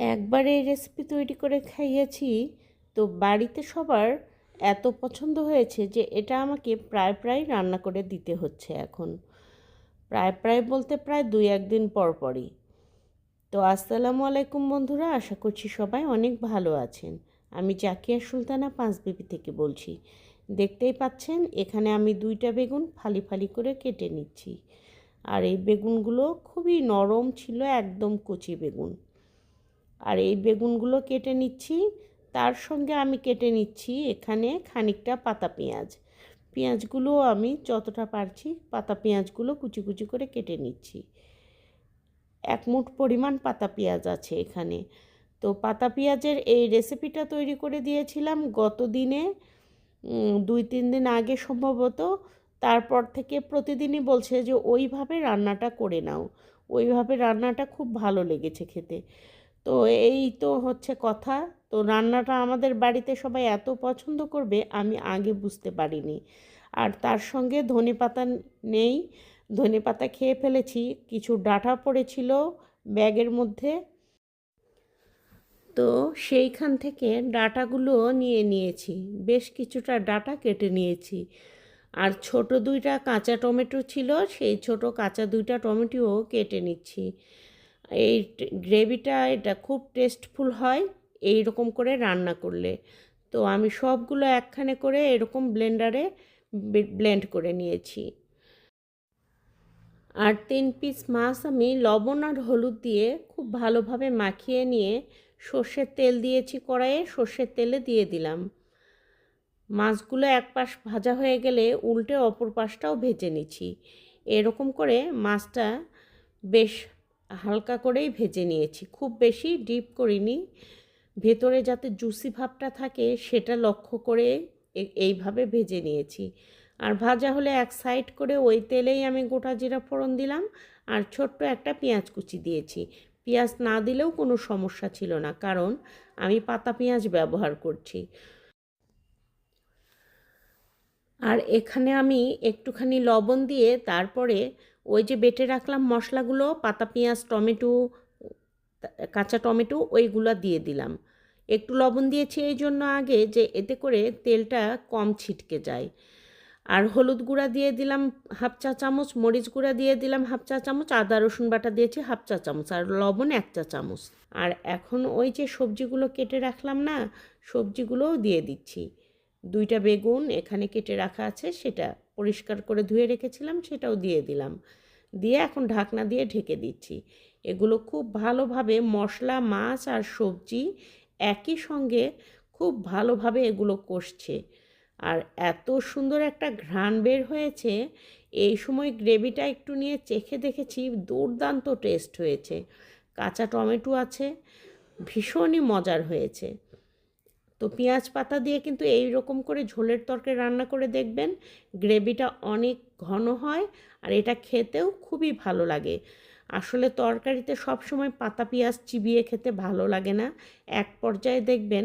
একবার এই রেসিপি তৈরি করে খাইয়েছি, তো বাড়িতে সবার এত পছন্দ হয়েছে যে এটা আমাকে প্রায় প্রায় রান্না করে দিতে হচ্ছে এখন। প্রায় প্রায় বলতে প্রায় দুই একদিন পর পরই। তো আসসালামু আলাইকুম বন্ধুরা, আশা করছি সবাই অনেক ভালো আছেন। আমি জাকিয়া সুলতানা পাঁচবিবি থেকে বলছি। দেখতেই পাচ্ছেন, এখানে আমি দুইটা বেগুন ফালি ফালি করে কেটে নিচ্ছি। আর এই বেগুনগুলো খুবই নরম ছিল, একদম কচি বেগুন। আর এই বেগুনগুলো কেটে নিচ্ছি। তার সঙ্গে আমি কেটে নিচ্ছি এখানে খানিকটা পাতা পেঁয়াজ। পেঁয়াজগুলো আমি যতটা পারছি পাতা পেঁয়াজগুলো কুচি কুচি করে কেটে নিচ্ছি। এক মুঠ পরিমাণ পাতা পেঁয়াজ আছে এখানে। তো পাতা পেঁয়াজের এই রেসিপিটা তৈরি করে দিয়েছিলাম গত দিনে দুই তিন দিন আগে সম্ভবত। তারপর থেকে প্রতিদিনই বলছে যে, ওইভাবে রান্নাটা করে নাও। ওইভাবে রান্নাটা খুব ভালো লেগেছে খেতে। তো এই তো হচ্ছে কথা। তো রান্নাটা আমাদের বাড়িতে সবাই এত পছন্দ করবে, আমি আগে বুঝতে পারিনি। আর তার সঙ্গে ধনে পাতা নেই। ধনে পাতা খেয়ে ফেলেছি, কিছু ডাটা পড়েছিল ব্যাগের মধ্যে। তো সেইখান থেকে ডাটাগুলো নিয়ে নিয়েছি, বেশ কিছুটা ডাটা কেটে নিয়েছি। আর ছোট দুইটা কাঁচা টমেটো ছিল, সেই ছোট কাঁচা দুইটা টমেটোও কেটে নিচ্ছি। এই গ্রেভিটা এটা খুব টেস্টফুল হয় এই রকম করে রান্না করলে। তো আমি সবগুলো একখানে করে এরকম ব্লেন্ডারে ব্লেন্ড করে নিয়েছি। আর তিন পিস মাছ আমি লবণ আর হলুদ দিয়ে খুব ভালোভাবে মাখিয়ে নিয়ে সর্ষের তেল দিয়েছি কড়াইয়ে, সর্ষের তেলে দিয়ে দিলাম। মাছগুলো এক পাশ ভাজা হয়ে গেলে উল্টে অপর পাশটাও ভেজে নিচ্ছি। এরকম করে মাছটা বেশ হালকা করেই ভেজে নিয়েছি। খুব বেশি ডিপ করিনি। ভেতরে যাতে জুসি ভাবটা থাকে, সেটা লক্ষ্য করে এইভাবে ভেজে নিয়েছি। আর ভাজা হলে এক সাইড করে ওই তেলেই আমি গোটা জিরা ফোড়ন দিলাম আর ছোট্ট একটা পেঁয়াজ কুচি দিয়েছি। পেঁয়াজ না দিলেও কোনো সমস্যা ছিল না, কারণ আমি পাতা পেঁয়াজ ব্যবহার করছি। আর এখানে আমি একটুখানি লবণ দিয়ে তারপরে ওই যে বেটে রাখলাম মশলাগুলো, পাতা, পেঁয়াজ, টমেটো, কাঁচা টমেটো, ওইগুলো দিয়ে দিলাম। একটু লবণ দিয়েছি এই জন্য আগে যে এতে করে তেলটা কম ছিটকে যায়। আর হলুদ গুঁড়া দিয়ে দিলাম হাফ চা চামচ, মরিচ গুঁড়া দিয়ে দিলাম হাফ চা চামচ, আদা, রসুন বাটা দিয়েছি হাফ চা চামচ, আর লবণ এক চা চামচ। আর এখন ওই যে সবজিগুলো কেটে রাখলাম না, সবজিগুলোও দিয়ে দিচ্ছি। দুইটা বেগুন এখানে কেটে রাখা আছে, সেটা পরিষ্কার করে ধুয়ে রেখেছিলাম, সেটাও দিয়ে দিলাম। দিয়ে এখন ঢাকনা দিয়ে ঢেকে দিচ্ছি। এগুলো খুব ভালোভাবে মশলা, মাছ আর সবজি একই সঙ্গে খুব ভালোভাবে এগুলো কষছে। আর এত সুন্দর একটা ঘ্রাণ বের হয়েছে, এই সময় গ্রেভিটা একটু নিয়ে চেখে দেখেছি, দুর্দান্ত টেস্ট হয়েছে। কাঁচা টমেটো আছে, ভীষণই মজার হয়েছে। তো পেঁয়াজ পাতা দিয়ে কিন্তু এই রকম করে ঝোলের তরকারি রান্না করে দেখবেন, গ্রেভিটা অনেক ঘন হয় আর এটা খেতেও খুবই ভালো লাগে। আসলে তরকারিতে সব সময় পাতা পেঁয়াজ চিবিয়ে খেতে ভালো লাগে না। এক পর্যায়ে দেখবেন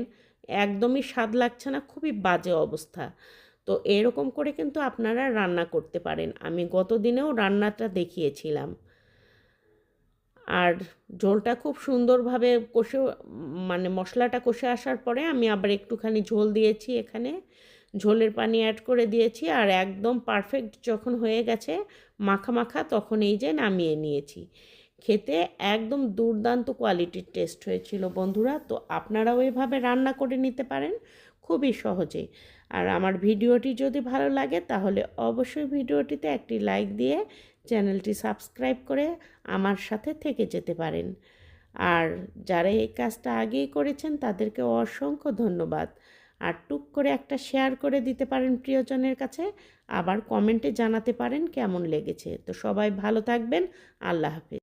একদমই স্বাদ লাগছে না, খুবই বাজে অবস্থা। তো এরকম করে কিন্তু আপনারা রান্না করতে পারেন। আমি গত দিনেও রান্নাটা দেখিয়েছিলাম। আর ঝোলটা খুব সুন্দরভাবে কষে মানে মশলাটা কষে আসার পরে আমি আবার একটুখানি ঝোল দিয়েছি এখানে। ঝোলের পানি অ্যাড করে দিয়েছি আর একদম পারফেক্ট যখন হয়ে গেছে মাখা মাখা তখন এই যে নামিয়ে নিয়েছি। খেতে একদম দুর্দান্ত কোয়ালিটির টেস্ট হয়েছিল বন্ধুরা। তো আপনারাও এভাবে রান্না করে নিতে পারেন। খুবই সহজে। আর আমার ভিডিওটি যদি ভালো লাগে তাহলে অবশ্যই ভিডিওটিতে একটি লাইক দিয়ে চ্যানেলটি সাবস্ক্রাইব করে আমার সাথে থেকে যেতে পারেন। আর যারা এই কাজটা আগেই করেছেন তাদেরকে অসংখ্য ধন্যবাদ। আর টুক করে একটা শেয়ার করে দিতে পারেন প্রিয়জনের কাছে, আবার কমেন্টে জানাতে পারেন কেমন লেগেছে। তো সবাই ভালো থাকবেন, আল্লাহ হাফিজ।